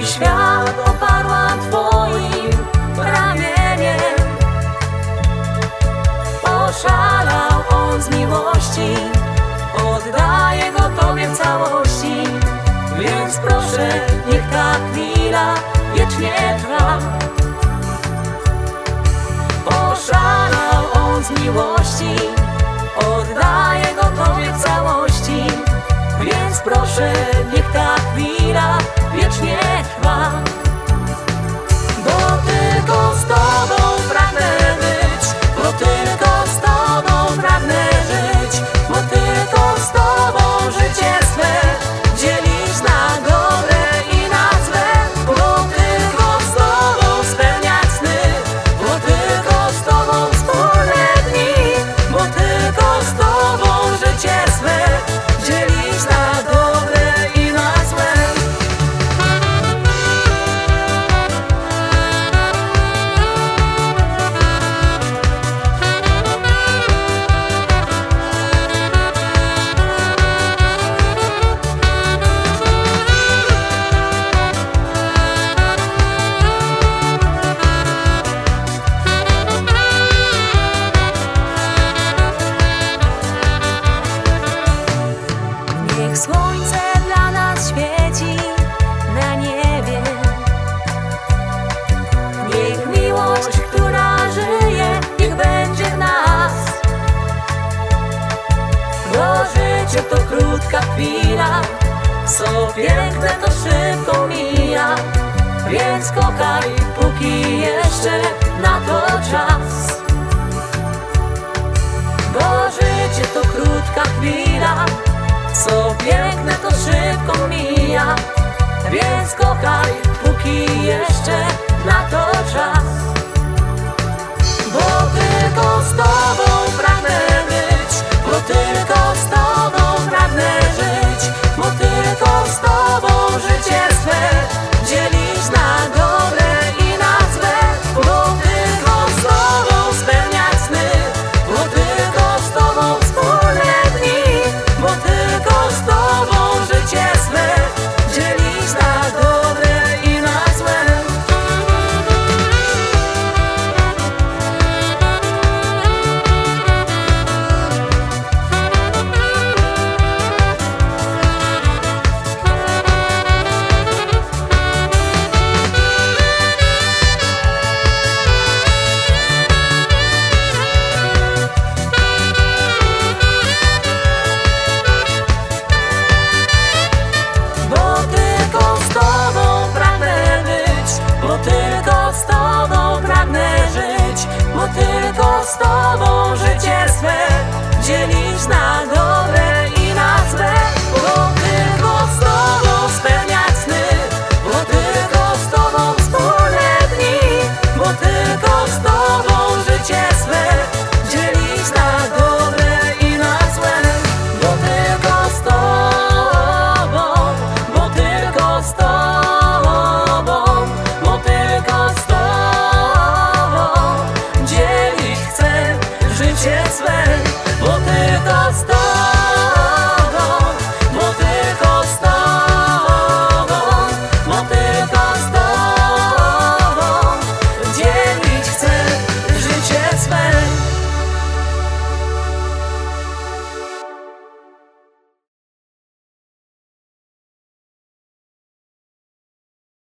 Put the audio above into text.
Mój świat oparła Twoim ramieniem. Oszalał on z miłości Oddaję go Tobie w całości. Więc proszę, niech ta chwila wiecznie trwa. Oszalał on z miłości Oddaję go Tobie w całości. Więc proszę, niech Niech słońce dla nas świeci na niebie. Niech miłość, która żyje, niech będzie w nas. Bo życie to krótka chwila, co piękne to szybko mija. Więc kochaj, póki jeszcze na to czas. Piękne to szybko mija. Więc kochaj, póki jeszcze na to czas. Bo tylko z Tobą pragnę być Bo tylko να δω.